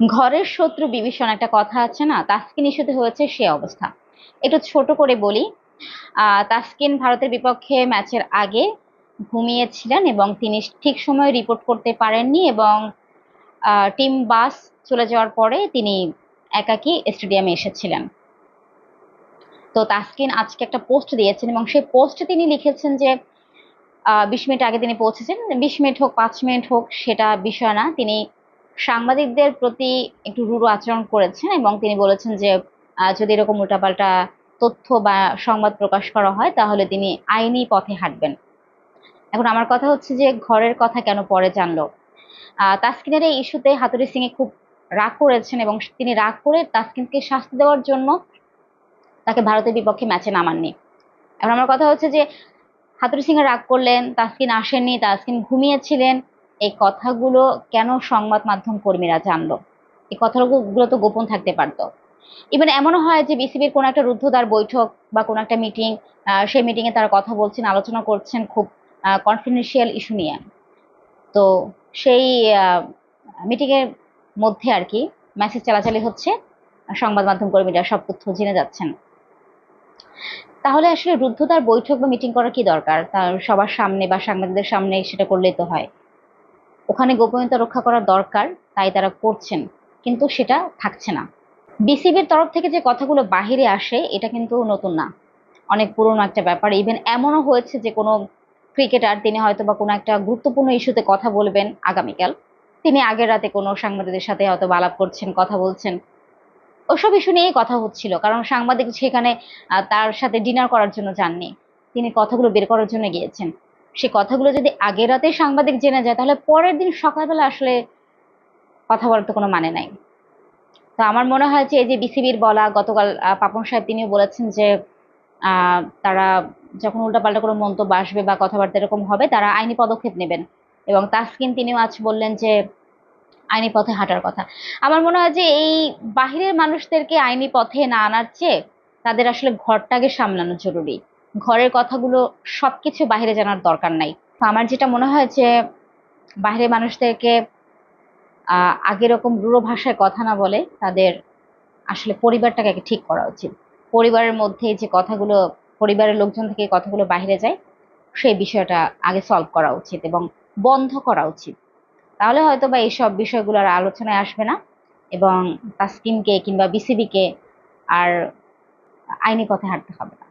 ঘরের শত্রু বিভীষণ একটা কথা আছে না? তাসকিন ইস্যুতে হয়েছে সে অবস্থা। একটু ছোট করে বলি তাসকিন ভারতের বিপক্ষে ম্যাচের আগে ঘুমিয়েছিলেন এবং তিনি ঠিক সময়ে রিপোর্ট করতে পারেননি এবং টিম বাস চলে যাওয়ার পরে তিনি একাকী স্টেডিয়ামে এসেছিলেন। তো তাসকিন আজকে একটা পোস্ট দিয়েছেন এবং সেই পোস্টে তিনি লিখেছেন যে বিশ মিনিট আগে তিনি পৌঁছেছেন। বিশ মিনিট হোক, পাঁচ মিনিট হোক, সেটা বিষয় না। তিনি সাংবাদিকদের প্রতি একটু রুড়ো আচরণ করেছেন এবং তিনি বলেছেন যে যদি এরকম উল্টাপাল্টা তথ্য বা সংবাদ প্রকাশ করা হয়, তাহলে তিনি আইনি পথে হাঁটবেন। এখন আমার কথা হচ্ছে যে, ঘরের কথা কেন পরে জানলো? তাসকিনের এই ইস্যুতে হাতুরি সিং খুব রাগ করেছেন এবং তিনি রাগ করে তাসকিনকে শাস্তি দেওয়ার জন্য তাকে ভারতের বিপক্ষে ম্যাচে নামাননি। এখন আমার কথা হচ্ছে যে হাতুরি সিং রাগ করলেন, তাসকিন আসেননি, তাসকিন ঘুমিয়েছিলেন এই কথাগুলো কেন সংবাদ মাধ্যম কর্মীরা জানলো? এই কথাগুলো তো গোপন থাকতে পারতো। ইভেন এমনও হয় যে বিসিবির কোনো একটা রুদ্ধদ্বার বৈঠক বা কোনো একটা মিটিং সেই মিটিংয়ে তারা কথা বলছেন, আলোচনা করছেন খুব কনফিডেন্সিয়াল ইস্যু নিয়ে। তো সেই মিটিংয়ের মধ্যে আর কি মেসেজ চালাচালি হচ্ছে সংবাদ মাধ্যম কর্মীরা সব তথ্য জেনে যাচ্ছেন। তাহলে আসলে রুদ্ধতার বৈঠক বা মিটিং করার কি দরকার? তার সবার সামনে বা সাংবাদিকদের সামনে সেটা করলেই তো হয়। ওখানে গোপনীয়তা রক্ষা করার দরকার, তাই তারা করছেন, কিন্তু সেটা থাকছে না। বিসিবির তরফ থেকে যে কথাগুলো বাহিরে আসে, এটা কিন্তু নতুন না। অনেক পুরনো একটা ব্যাপার। ইভেন এমনও হয়েছে যে কোনো ক্রিকেটার, তিনি হয়তো বা কোনো একটা গুরুত্বপূর্ণ ইস্যুতে কথা বলবেন আগামীকাল। তিনি আগের রাতে কোনো সাংবাদিকদের সাথে হয়তো আলাপ করছেন, কথা বলছেন। ওসব ইস্যু নিয়েই কথা হচ্ছিল, কারণ সাংবাদিক সেখানে তার সাথে ডিনার করার জন্য যাননি। তিনি কথাগুলো বের করার জন্য গিয়েছেন। সে কথাগুলো যদি আগের রাতে সাংবাদিক জেনে যায়, তাহলে পরের দিন সকালবেলা আসলে কথা বলার তো কোনো মানে নাই। তো আমার মনে হয় যে এই যে বিসিবির বলা, গতকাল পাপন সাহেব তিনিও বলেছেন যে তারা যখন উল্টাপাল্টা কোনো মন্তব্য আসবে বা কথাবার্তা এরকম হবে, তারা আইনি পদক্ষেপ নেবেন। এবং তাসকিন তিনিও আজ বললেন যে, আইনি পথে হাঁটার কথা। আমার মনে হয় যে এই বাহিরের মানুষদেরকে আইনি পথে না আনার চেয়ে তাদের আসলে ঘরটাকে সামলানো জরুরি। ঘরের কথাগুলো সবকিছু বাইরে জানার দরকার নাই। আমার যেটা মনে হয় যে বাইরের মানুষদেরকে আগে এরকম রূঢ় ভাষায় কথা না বলে তাদের আসলে পরিবারটাকে আগে ঠিক করা উচিত। পরিবারের মধ্যে যে কথাগুলো, পরিবারের লোকজন থেকে কথাগুলো বাইরে যায়, সেই বিষয়টা আগে সলভ করা উচিত এবং বন্ধ করা উচিত। তাহলে হয়তো বা এইসব বিষয়গুলো আর আলোচনায় আসবে না এবং তাসকিনকে কিংবা বিসিবিকে আর আইনি পথে হাঁটতে হবে না।